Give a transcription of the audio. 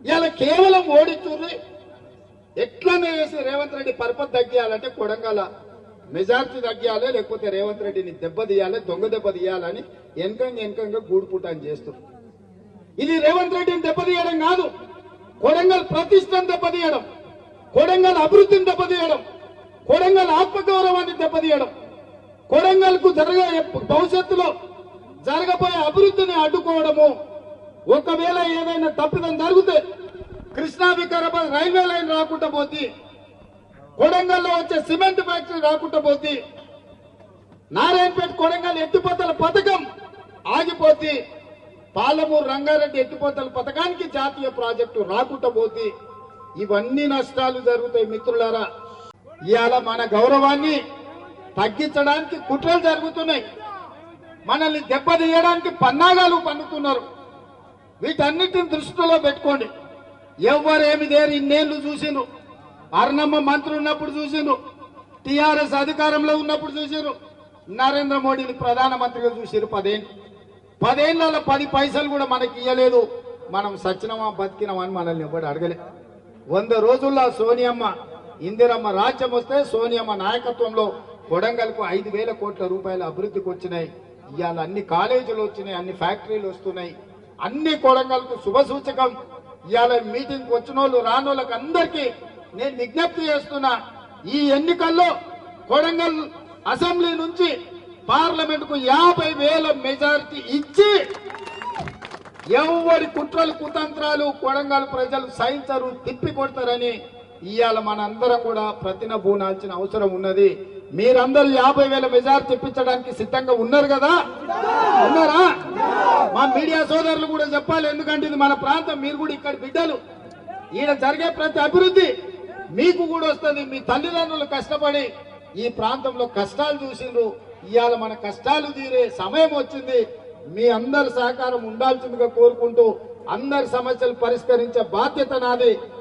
ఇలా కేవలం ఓడిచుర్రి ఎట్లనే వేసి రేవంత్ రెడ్డి పరపతి తగ్గియాలంటే కొడంగల మెజార్టీ తగ్గియాలి లేకపోతే రేవంత్ రెడ్డిని దెబ్బతీయాలి దొంగ దెబ్బ తీయాలని వెనకంగా వెనకంగా గూడుపుటాన్ని చేస్తుంది ఇది రేవంత్ రెడ్డిని దెబ్బతీయడం కాదు కొడంగల్ ప్రతిష్టను దెబ్బతీయడం కొడంగల్ అభివృద్ధిని దెబ్బతీయడం కొడంగల్ ఆత్మగౌరవాన్ని దెబ్బతీయడం కొడంగల్కు జరగ భవిష్యత్తులో జరగబోయే అభివృద్ధిని అడ్డుకోవడము ఒకవేళ ఏదైనా తప్పిదం జరిగితే కృష్ణా వికారాబాద్ రైల్వే లైన్ రాకుండా పోతే కొడంగల్లో వచ్చే సిమెంట్ ఫ్యాక్టరీ రాకుండా పోతే నారాయణపేట కొడంగల్ ఎత్తిపోతల పథకం ఆగిపోతే పాలమూరు రంగారెడ్డి ఎత్తిపోతల పథకానికి జాతీయ ప్రాజెక్టు రాకుండా పోతే ఇవన్నీ నష్టాలు జరుగుతాయి మిత్రులారా. ఇవాళ మన గౌరవాన్ని తగ్గించడానికి కుట్రలు జరుగుతున్నాయి. మనల్ని దెబ్బతీయడానికి పన్నాగాలు పన్నుతున్నారు వీటన్నిటిని దృష్టిలో పెట్టుకోండి. ఎవరేమి దేరు ఇన్నేళ్ళు చూసిండ్రు అర్ణమ్మ మంత్రి ఉన్నప్పుడు చూసిండ్రు టిఆర్ఎస్ అధికారంలో ఉన్నప్పుడు చూసిండ్రు నరేంద్ర మోడీని ప్రధానమంత్రిగా చూసారు పదేళ్ళు పదేళ్ళలో పది పైసలు కూడా మనకి ఇవ్వలేదు మనం సచ్చినమా బతికినమా అని మనల్ని ఎవడు అడగలే. వంద రోజుల్లో సోనియమ్మ ఇందిరమ్మ రాజ్యం వస్తే సోనియమ్మ నాయకత్వంలో కొడంగల్కు ఐదు వేల కోట్ల రూపాయల అభివృద్ధికి వచ్చినాయి. ఇవాళ అన్ని కాలేజీలు వచ్చినాయి అన్ని ఫ్యాక్టరీలు వస్తున్నాయి. అన్ని కొడంగల్కు శుభ సూచకం. ఇవాళ మీటింగ్ వచ్చిన వాళ్ళు రానోళ్ళకి అందరికీ నేను విజ్ఞప్తి చేస్తున్నా ఈ ఎన్నికల్లో కొడంగల్ అసెంబ్లీ నుంచి పార్లమెంట్కు యాభై వేల మెజారిటీ ఇచ్చి ఎవరి కుట్రలు కుతంత్రాలు కొడంగల్ ప్రజలు సహించరు తిప్పి కొడతారని ఇవాళ మనందరం కూడా ప్రతిన బూనాల్సిన అవసరం ఉన్నది. మీరందరూ యాభై వేల మెజార్టీ తెప్పించడానికి సిద్ధంగా ఉన్నారు కదా? ఉన్నారా? మా మీడియా సోదరులు కూడా చెప్పాలి ఎందుకంటే ఇది మన ప్రాంతం మీరు కూడా ఇక్కడ బిడ్డలు. ఈయన జరిగే ప్రతి అభివృద్ధి మీకు కూడా వస్తుంది. మీ తల్లిదండ్రులు కష్టపడి ఈ ప్రాంతంలో కష్టాలు చూసిండ్రు. ఇవాళ మన కష్టాలు తీరే సమయం వచ్చింది. మీ అందరి సహకారం ఉండాల్సిందిగా కోరుకుంటూ అందరి సమస్యలు పరిష్కరించే బాధ్యత నాది.